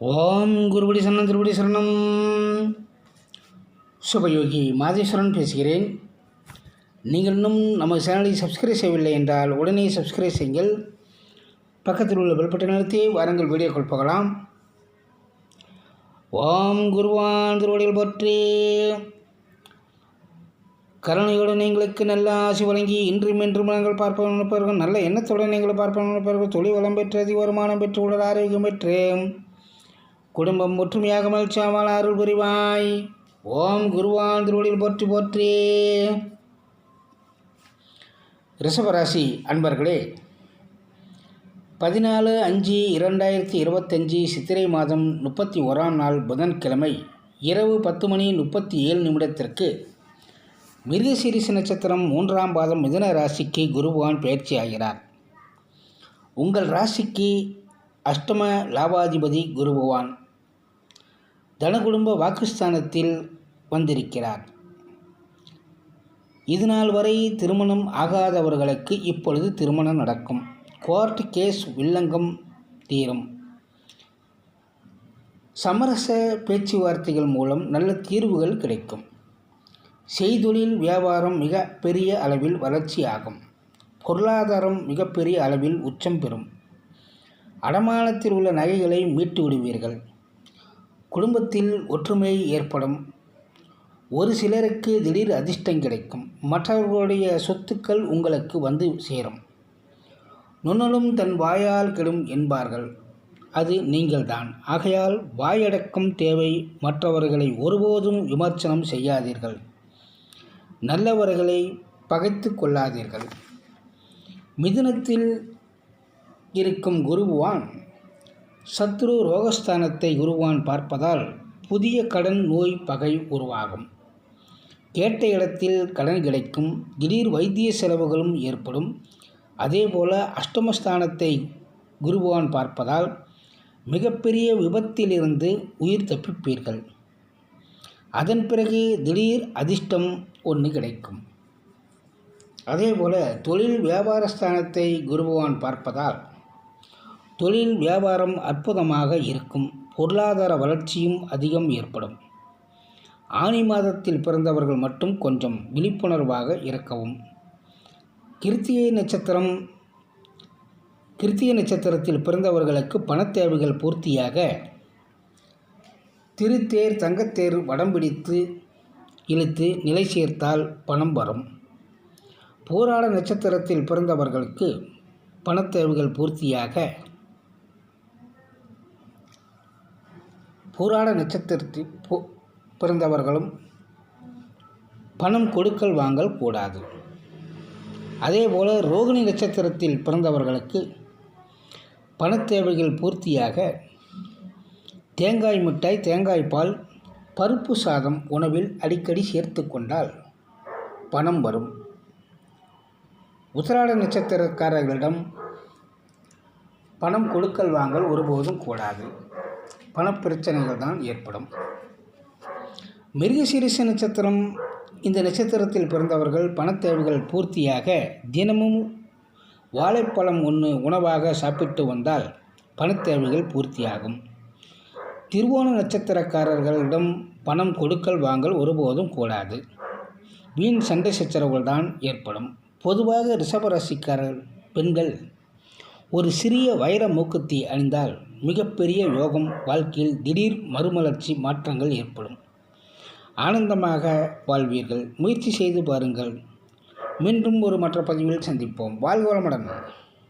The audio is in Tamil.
ஓம் குருபடி சரணம் திருபடி சரணம். சுபயோகி மாதேஸ்வரன் பேசுகிறேன். நீங்கள் இன்னும் நம்ம சேனலை சப்ஸ்கிரைப் செய்யவில்லை என்றால் உடனே சப்ஸ்கிரைப் செய்யுங்கள். பக்கத்தில் உள்ள பெல்பட்டை நிறுத்தி வாருங்கள் வீடியோக்கள் போகலாம். ஓம் குருவான் திருவடிகள் பற்றி. கருணையுடன் எங்களுக்கு நல்ல ஆசி வழங்கி இன்றும் இன்றும் நாங்கள் பார்ப்பவன் நினைப்பார்கள் நல்ல எண்ணத்துடன் எங்களை பார்ப்பவன் நினைப்பார்கள் தொழில் வளம் பெற்று அதிக வருமானம் பெற்று உடல் ஆரோக்கியம் பெற்று குடும்பம் ஒற்றுமையாக மகிழ்ச்சியாமல் அருள் புரிவாய். ஓம் குருவான் திருவடியில் போற்றி போற்றி. ரிஷபராசி அன்பர்களே பதினாலு அஞ்சு இரண்டாயிரத்தி இருபத்தஞ்சி சித்திரை மாதம் முப்பத்தி ஓராம் நாள் புதன்கிழமை இரவு பத்து மணி முப்பத்தி ஏழு நிமிடத்திற்கு மிருகசீரிச நட்சத்திரம் மூன்றாம் பாதம் மிதன ராசிக்கு குருபகவான் பயிற்சி ஆகிறார். உங்கள் ராசிக்கு அஷ்டம லாபாதிபதி குரு பகவான். தனகுடும்ப வாக்குஸ்தானத்தில் வந்திருக்கிறார். இதுநாள் வரை திருமணம் ஆகாதவர்களுக்கு இப்பொழுது திருமணம் நடக்கும். கோர்ட் கேஸ் வில்லங்கம் தீரும். சமரச பேச்சுவார்த்தைகள் மூலம் நல்ல தீர்வுகள் கிடைக்கும். செய்தொழில் வியாபாரம் மிக பெரிய அளவில் வளர்ச்சியாகும் பொருளாதாரம் மிகப்பெரிய அளவில் உச்சம் பெறும். அடமானத்தில் உள்ள நகைகளை மீட்டு விடுவீர்கள். குடும்பத்தில் ஒற்றுமை ஏற்படும். ஒரு சிலருக்கு திடீர் அதிர்ஷ்டம் கிடைக்கும். மற்றவர்களுடைய சொத்துக்கள் உங்களுக்கு வந்து சேரும். நுண்ணலும் தன் வாயால் கெடும் என்பார்கள். அது நீங்கள்தான். ஆகையால் வாயடக்கம் தேவை மற்றவர்களை ஒருபோதும் விமர்சனம் செய்யாதீர்கள். நல்லவர்களை பகைத்து கொள்ளாதீர்கள். மிதுனத்தில் இருக்கும் குருவான் சத்ரு ரோகஸ்தானத்தை குருவான் பார்ப்பதால் புதிய கடன் நோய் பகை உருவாகும். கேட்ட இடத்தில் கடன் கிடைக்கும் திடீர் வைத்திய செலவுகளும் ஏற்படும். அதேபோல அஷ்டமஸ்தானத்தை குருவான் பார்ப்பதால் மிகப்பெரிய விபத்திலிருந்து உயிர் தப்பிப்பீர்கள். அதன் பிறகு திடீர் அதிர்ஷ்டம் ஒன்று கிடைக்கும். அதே போல் தொழில் வியாபாரஸ்தானத்தை குருபவான் பார்ப்பதால் தொழில் வியாபாரம் அற்புதமாக இருக்கும். பொருளாதார வளர்ச்சியும் அதிகம் ஏற்படும். ஆனி மாதத்தில் பிறந்தவர்கள் மட்டும் கொஞ்சம் விழிப்புணர்வாக இருக்கவும். கிருத்திகை நட்சத்திரம் கிருத்திகை நட்சத்திரத்தில் பிறந்தவர்களுக்கு பணத்தேவைகள் பூர்த்தியாக திருத்தேர் தங்கத்தேர் வடம் பிடித்து இழுத்து நிலை சேர்த்தால் பணம் வரும். போராட நட்சத்திரத்தில் பிறந்தவர்களுக்கு பணத்தேவைகள் பூர்த்தியாக போராட நட்சத்திரத்தில் பிறந்தவர்களும் பணம் கொடுக்கல் வாங்கல் கூடாது. அதேபோல் ரோகிணி நட்சத்திரத்தில் பிறந்தவர்களுக்கு பணத்தேவைகள் பூர்த்தியாக தேங்காய் மிட்டாய் தேங்காய் பால் பருப்பு சாதம் உணவில் அடிக்கடி சேர்த்து கொண்டால் பணம் வரும். உத்திராட நட்சத்திரக்காரர்களிடம் பணம் கொடுக்கல் வாங்கல் ஒருபோதும் கூடாது. பணப்பிரச்சனைகள் தான் ஏற்படும். மிருகசீரிச நட்சத்திரம் இந்த நட்சத்திரத்தில் பிறந்தவர்கள் பணத்தேவைகள் பூர்த்தியாக தினமும் வாழைப்பழம் ஒன்று உணவாக சாப்பிட்டு வந்தால் பணத்தேவைகள் பூர்த்தியாகும். திருவோண நட்சத்திரக்காரர்களிடம் பணம் கொடுக்கல் வாங்கல் ஒருபோதும் கூடாது. வீண் சண்டை சச்சரவுகள் தான் ஏற்படும். பொதுவாக ரிஷபராசிக்காரர் பெண்கள் ஒரு சிறிய வைர மூக்குத்தி அணிந்தால் மிகப்பெரிய யோகம் வாழ்க்கையில் திடீர் மறுமலர்ச்சி மாற்றங்கள் ஏற்படும். ஆனந்தமாக வாழ்வீர்கள். முயற்சி செய்து பாருங்கள். மீண்டும் ஒரு மற்ற பதிவில் சந்திப்போம். வாழ்க வளமுடன்.